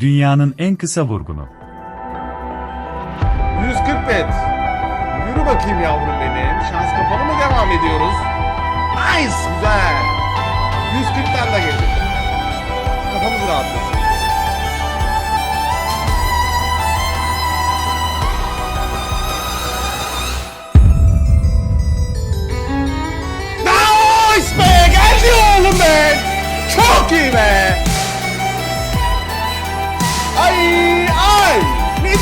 Dünyanın en kısa vurgunu. 140 bet. Yürü bakayım yavrum benim. Şans kapalı mı devam ediyoruz? Nice güzel. 140'tan da geldik. Kafamız rahatlasın. Nice be! Geldi oğlum be! Çok iyi be!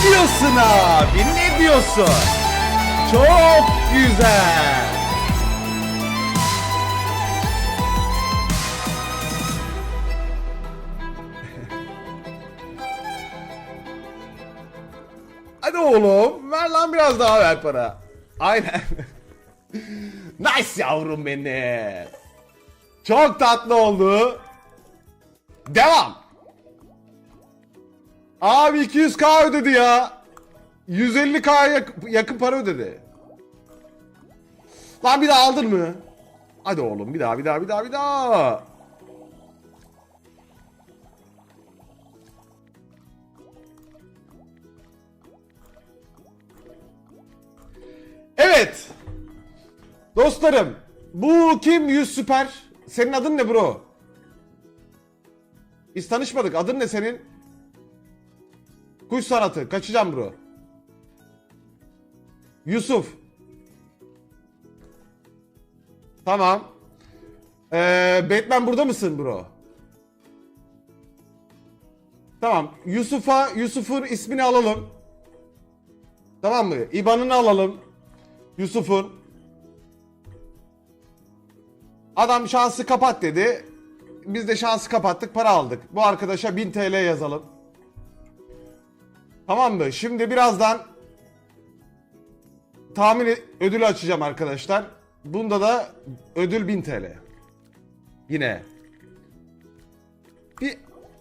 Diyorsun abi? Ne diyorsun? Çok güzel. Hadi oğlum ver lan biraz daha ver para. Aynen. nice yavrum benim. Çok tatlı oldu. Devam. Abi 200k ödedi ya. 150k yak- yakın para ödedi. Lan bir daha aldın mı? Hadi oğlum bir daha bir daha bir daha bir daha. Evet. Dostlarım. Bu kim 100 süper? Senin adın ne bro? Biz tanışmadık. Adın ne senin? Kuş sanatı. Kaçacağım bro. Yusuf. Tamam. Ee, Batman burada mısın bro? Tamam. Yusuf'a Yusuf'un ismini alalım. Tamam mı? İban'ını alalım. Yusuf'un. Adam şansı kapat dedi. Biz de şansı kapattık, para aldık. Bu arkadaşa 1000 TL yazalım. Tamam mı? Şimdi birazdan tahmin ödülü açacağım arkadaşlar. Bunda da ödül 1000 TL. Yine. Bir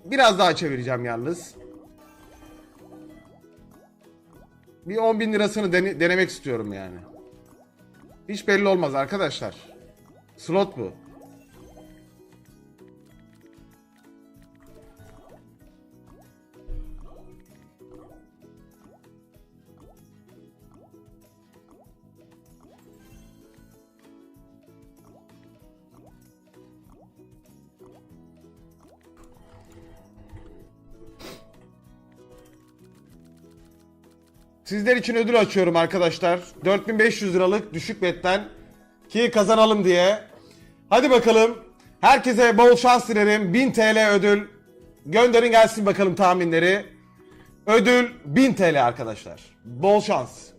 biraz daha çevireceğim yalnız. Bir 10 bin lirasını dene- denemek istiyorum yani. Hiç belli olmaz arkadaşlar. Slot bu. Sizler için ödül açıyorum arkadaşlar. 4500 liralık düşük betten ki kazanalım diye. Hadi bakalım. Herkese bol şans dilerim. 1000 TL ödül. Gönderin gelsin bakalım tahminleri. Ödül 1000 TL arkadaşlar. Bol şans.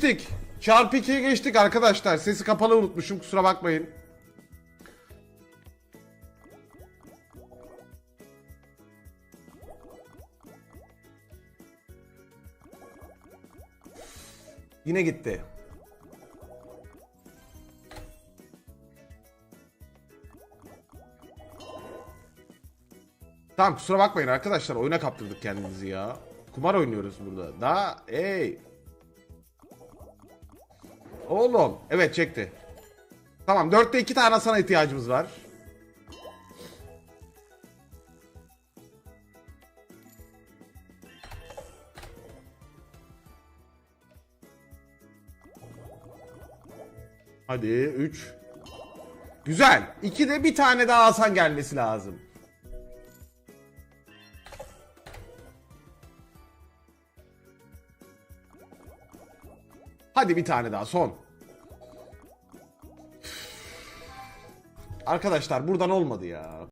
Geçtik. Çarpı 2'ye geçtik arkadaşlar. Sesi kapalı unutmuşum kusura bakmayın. Yine gitti. Tamam kusura bakmayın arkadaşlar oyuna kaptırdık kendimizi ya. Kumar oynuyoruz burada. Daha ey. Oğlum. Evet çekti. Tamam 4'te 2 tane sana ihtiyacımız var. Hadi 3. Güzel. 2'de bir tane daha Hasan gelmesi lazım. Hadi bir tane daha son. Arkadaşlar buradan olmadı ya.